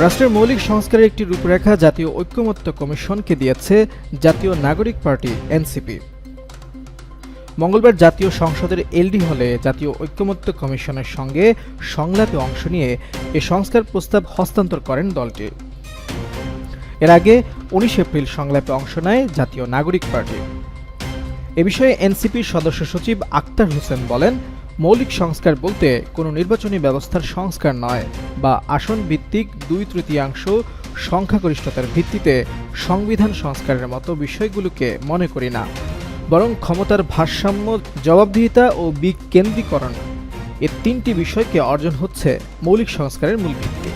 রাষ্ট্রের মৌলিক সংস্কারের একটি রূপরেখা জাতীয় ঐক্যমত্য কমিশনকে দিয়েছে জাতীয় নাগরিক পার্টি, এনসিপি। মঙ্গলবার জাতীয় সংসদের এলডি হলে জাতীয় ঐক্যমত্য কমিশনের সঙ্গে সংলাপে অংশ নিয়ে এ সংস্কার প্রস্তাব হস্তান্তর করেন দলটি। এর আগে উনিশ এপ্রিল সংলাপে অংশ নেয় জাতীয় নাগরিক পার্টি। এ বিষয়ে এনসিপির সদস্য সচিব আক্তার হোসেন বলেন মৌলিক সংস্কার বলতে কোনো নির্বাচনী ব্যবস্থার সংস্কার নয়, বা আসন ভিত্তিক দুই তৃতীয়াংশ সংখ্যাগরিষ্ঠতার ভিত্তিতে সংবিধান সংস্কারের মতো বিষয়গুলোকে মনে করি না। বরং ক্ষমতার ভারসাম্য, জবাবদিহিতা ও বিকেন্দ্রীকরণ এ তিনটি বিষয়কে অর্জন হচ্ছে মৌলিক সংস্কারের মূল ভিত্তি।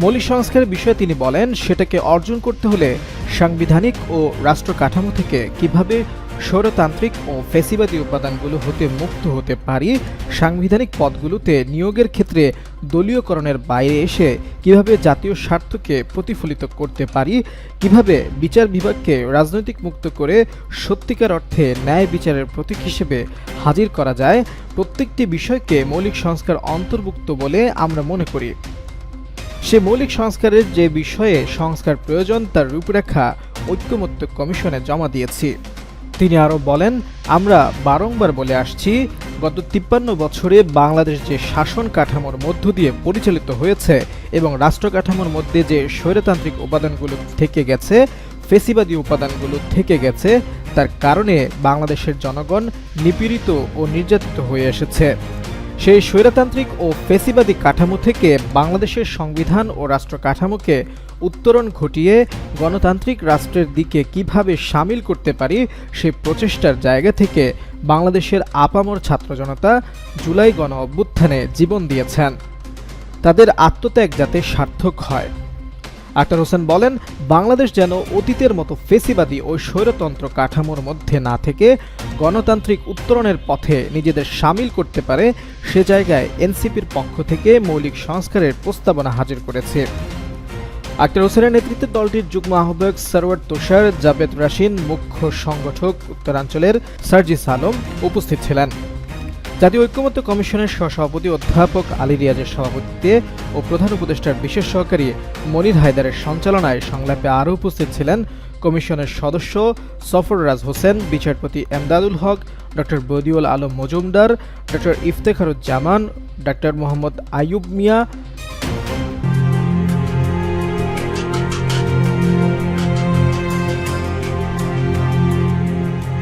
মৌলিক সংস্কারের বিষয়ে তিনি বলেন, সেটাকে অর্জন করতে হলে সাংবিধানিক ও রাষ্ট্র কাঠামো থেকে কীভাবে স্বৈরতান্ত্রিক ও ফেসিবাদী উপাদানগুলো হতে মুক্ত হতে পারি, সাংবিধানিক পদগুলোতে নিয়োগের ক্ষেত্রে দলীয়করণের বাইরে এসে কীভাবে জাতীয় স্বার্থকে প্রতিফলিত করতে পারি, কীভাবে বিচার বিভাগকে রাজনৈতিক মুক্ত করে সত্যিকার অর্থে ন্যায় বিচারের প্রতীক হিসেবে হাজির করা যায়, প্রত্যেকটি বিষয়কে মৌলিক সংস্কার অন্তর্ভুক্ত বলে আমরা মনে করি। সে মৌলিক সংস্কারের যে বিষয়ে সংস্কার প্রয়োজন তার রূপরেখা ঐক্যমত্য কমিশনে জমা দিয়েছি। তিনি আরও বলেন, আমরা বারংবার বলে আসছি, গত তিপ্পান্ন বছরে বাংলাদেশ যে শাসন কাঠামোর মধ্য দিয়ে পরিচালিত হয়েছে এবং রাষ্ট্র কাঠামোর মধ্যে যে স্বৈরতান্ত্রিক উপাদানগুলো থেকে গেছে, ফেসিবাদী উপাদানগুলো থেকে গেছে, তার কারণে বাংলাদেশের জনগণ নিপীড়িত ও নির্যাতিত হয়ে এসেছে। সেই স্বৈরতান্ত্রিক ও ফেসিবাদী কাঠামো থেকে বাংলাদেশের সংবিধান ও রাষ্ট্র কাঠামোকে উত্তরণ ঘটিয়ে গণতান্ত্রিক রাষ্ট্রের দিকে কীভাবে সামিল করতে পারি সে প্রচেষ্টার জায়গা থেকে বাংলাদেশের আপামর ছাত্র জনতা জুলাই গণ অভ্যুত্থানে জীবন দিয়েছেন। তাদের আত্মত্যাগ যাতে সার্থক হয়। আক্তার হোসেন বলেন, বাংলাদেশ যেন অতীতের মতো ফেসিবাদী ও স্বৈরতন্ত্র কাঠামোর মধ্যে না থেকে গণতান্ত্রিক উত্তরণের পথে নিজেদের সামিল করতে পারে, সে জায়গায় এনসিপির পক্ষ থেকে মৌলিক সংস্কারের প্রস্তাবনা হাজির করেছে। আক্তার হোসেনের নেতৃত্বে দলটির যুগ্ম আহ্বায়ক সরওয়ার তুষার, জাবেদ রাশিন, মুখ্য সংগঠক উত্তরাঞ্চলের সার্জিস আলম উপস্থিত ছিলেন। জাতীয় ঐক্যমত্য কমিশনের সহসভাপতি অধ্যাপক আলী রিয়াজের সভাপতিত্বে ও প্রধান উপদেষ্টার বিশেষ সহকারী মনির হায়দারের সঞ্চালনায় সংলাপে আরও উপস্থিত ছিলেন কমিশনের সদস্য সফররাজ হোসেন, বিচারপতি Emdadul Haque, doctor Badiul Alam Majumdar, doctor Iftekharuzzaman, doctor Mohammad Ayub Mia